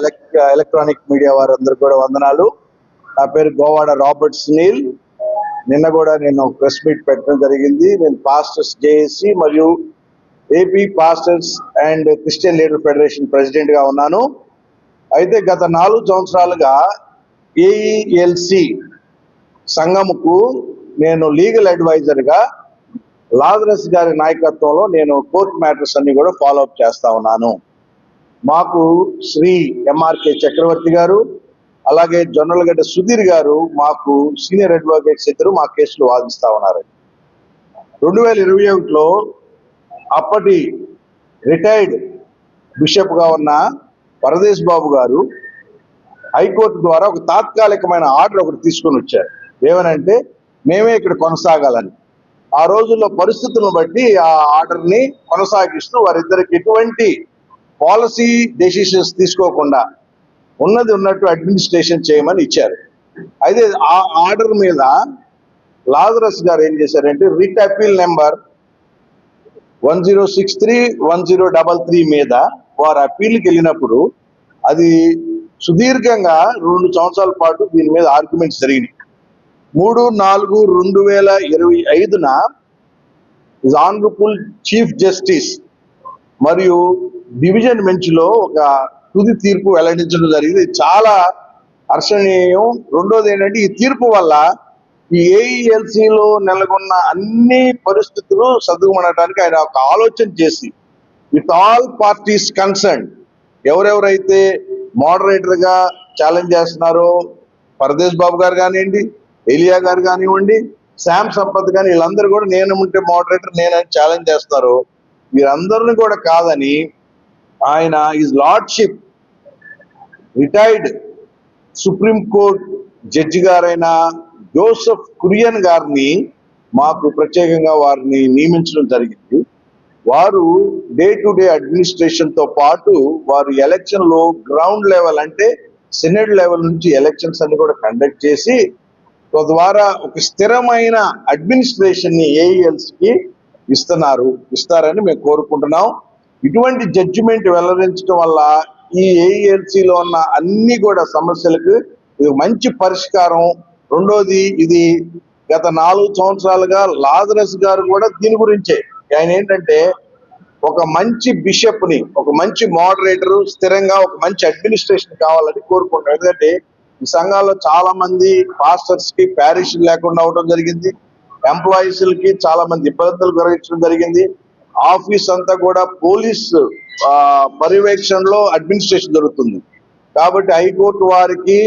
Electronic media వారందరూ కూడా వందనాలు. నా పేరు గోవాడ రాబర్ట్ సునీల్. నిన్న కూడా నేను ప్రెస్ మీట్ పెట్టడం జరిగింది. నేను పాస్టర్స్ జేఏసి మరియు AP pastors and Christian leader federation ప్రెసిడెంట్గా ఉన్నాను. అయితే గత నాలుగు సంవత్సరాలుగా ఏఈఎల్సి సంఘముకు నేను లీగల్ అడ్వైజర్గా లాజరస్ గారి నాయకత్వంలో నేను కోర్ట్ మ్యాటర్స్ అన్ని కూడా ఫాలో అప్ చేస్తా ఉన్నాను. మాకు శ్రీ ఎంఆర్కే చక్రవర్తి గారు అలాగే జొన్నలగడ్డ సుధీర్ గారు మాకు సీనియర్ అడ్వకేట్స్ ఇద్దరు మా కేసులు వాదిస్తా ఉన్నారు. రెండు వేల ఇరవై ఒకటిలో అప్పటి రిటైర్డ్ బిషప్గా ఉన్న పరదేశ్ బాబు గారు హైకోర్టు ద్వారా ఒక తాత్కాలికమైన ఆర్డర్ ఒకటి తీసుకొని వచ్చారు. ఏమనంటే మేమే ఇక్కడ కొనసాగాలని. ఆ రోజుల్లో పరిస్థితులను బట్టి ఆ ఆర్డర్ని కొనసాగిస్తూ వారిద్దరికి ఎటువంటి పాలసీ డెసిషన్స్ తీసుకోకుండా ఉన్నది ఉన్నట్టు అడ్మినిస్ట్రేషన్ చేయమని ఇచ్చారు. అయితే ఆ ఆర్డర్ మీద లాజరస్ గారు ఏం చేశారంటే writ appeal number one zero six three one zero double three మీద వారు అప్పీల్కి వెళ్ళినప్పుడు అది సుదీర్ఘంగా రెండు సంవత్సరాల పాటు దీని మీద ఆర్గ్యుమెంట్స్ జరిగినాయి. మూడు నాలుగు రెండు వేల ఇరవై ఐదున ఆనరబుల్ చీఫ్ జస్టిస్ మరియు డివిజన్ బెంచ్లో ఒక తుది తీర్పు వెల్లడించడం జరిగింది. చాలా హర్షణీయం. రెండోది ఏంటంటే ఈ తీర్పు వల్ల ఈ ఏఈఎల్సీలో నెలకొన్న అన్ని పరిస్థితులు సర్దుమనడానికి ఆయన ఒక ఆలోచన చేసి విత్ ఆల్ పార్టీస్ కన్సర్న్ ఎవరెవరైతే మోడరేటర్గా ఛాలెంజ్ చేస్తున్నారో పరదేశ్ బాబు గారు కానివ్వండి ఎలియా గారు కానివ్వండి శామ్ సంపత్ కానీ వీళ్ళందరూ కూడా నేను ఉంటే మోడరేటర్ నేనని ఛాలెంజ్ చేస్తారు వీరందరిని కూడా కాదని ఆయన his lordship retired supreme court judge గారైన జోసెఫ్ కురియన్ గారిని మాకు ప్రత్యేకంగా వారిని నియమించడం జరిగింది. వారు డే టు డే అడ్మినిస్ట్రేషన్తో పాటు వారు ఎలక్షన్లో గ్రౌండ్ లెవెల్ అంటే సెనెట్ లెవెల్ నుంచి ఎలక్షన్స్ అన్ని కూడా కండక్ట్ చేసి తద్వారా ఒక స్థిరమైన అడ్మినిస్ట్రేషన్ని ఏఈఎల్స్కి ఇస్తున్నారు ఇస్తారని మేము కోరుకుంటున్నాం. ఇటువంటి జడ్జిమెంట్ వెల్లడించడం వల్ల ఈ AELC ఉన్న అన్ని కూడా సమస్యలకు ఇది మంచి పరిష్కారం. రెండోది ఇది గత నాలుగు సంవత్సరాలుగా లాజరస్ గారు కూడా దీని గురించే. ఆయన ఏంటంటే ఒక మంచి బిషప్ని ఒక మంచి మోడరేటర్ స్థిరంగా ఒక మంచి అడ్మినిస్ట్రేషన్ కావాలని కోరుకుంటాం ఎందుకంటే ఈ సంఘాల్లో చాలా మంది పాస్టర్స్కి ప్యారిష్ లేకుండా అవడం జరిగింది. ఎంప్లాయీస్కి చాలా మంది ఇబ్బందులు కలిగించడం జరిగింది. ఆఫీస్ అంతా కూడా పోలీస్ పర్యవేక్షణలో అడ్మినిస్ట్రేషన్ జరుగుతుంది. కాబట్టి హైకోర్టు వారికి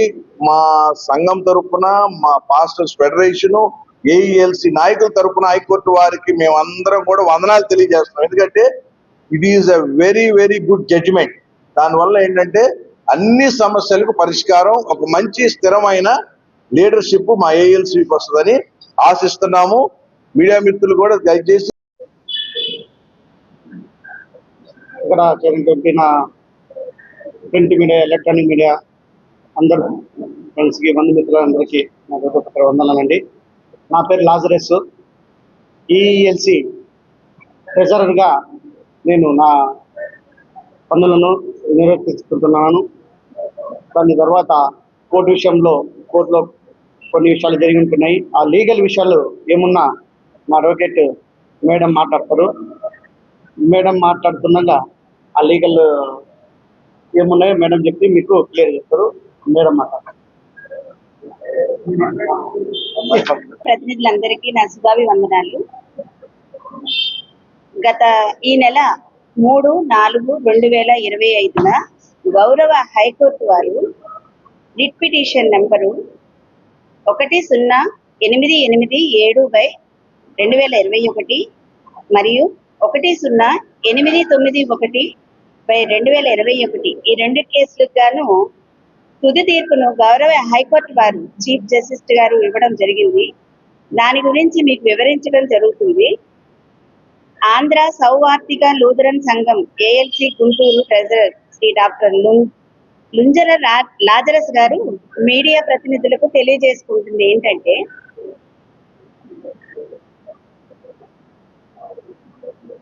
మా సంఘం తరఫున మా పాస్టర్స్ ఫెడరేషన్ ఏఈఎల్సి నాయకుల తరపున హైకోర్టు వారికి మేము అందరం కూడా వందనాలు తెలియజేస్తున్నాం. ఎందుకంటే it is a very very good judgement దానివల్ల ఏంటంటే అన్ని సమస్యలకు పరిష్కారం ఒక మంచి స్థిరమైన లీడర్షిప్ మా ఏఎల్సీకి వస్తుందని ఆశిస్తున్నాము. మీడియా మిత్రులు కూడా దయచేసి ఇక్కడ చేరినటువంటి నా ప్రింట్ మీడియా ఎలక్ట్రానిక్ మీడియా. అందరు ఫ్రెండ్స్కి బంధుమిత్రులందరికీ నా హృదయపూర్వక వందనాలండి. నా పేరు లాజరస్. ఈఎల్సి ట్రెజరర్గా నేను నా పనులను నిర్వర్తించుకుంటున్నాను. దాని తర్వాత కోర్టు విషయంలో కోర్టులో కొన్ని విషయాలు జరిగి ఉంటున్నాయి. ఆ లీగల్ విషయాలు ఏమున్నా మా అడ్వకేట్ మేడం మాట్లాడతారు. మేడం మాట్లాడుతుండగా ఆ లీగల్ ఏమున్నాయో మేడం చెప్పి మీకు క్లియర్ చేస్తారు. మేడం మాట్లాడతారు ప్రతినిధులందరికీ నా శుభావి వందనాలు గత ఈ నెల మూడు నాలుగు రెండు వేల ఇరవై ఐదున గౌరవ హైకోర్టు వారు రిట్ పిటిషన్ నెంబరు ఒకటి సున్నా ఎనిమిది ఎనిమిది ఏడు బై రెండు వేల ఇరవై ఒకటి మరియు ఒకటి సున్నా ఎనిమిది తొమ్మిది ఒకటి బై రెండు వేల ఇరవై ఒకటి. ఈ రెండు కేసులకు గాను తుది తీర్పును గౌరవ హైకోర్టు వారు చీఫ్ జస్టిస్ గారు ఇవ్వడం జరిగింది. దాని గురించి మీకు వివరించడం జరుగుతుంది. ఆంధ్ర సౌవార్తిక లూథరన్ సంఘం AELC Guntur treasurer Shri doctor లుం- లుంజర లా- లాజరస్ గారు మీడియా ప్రతినిధులకు తెలియజేసుకుంటుంది ఏంటంటే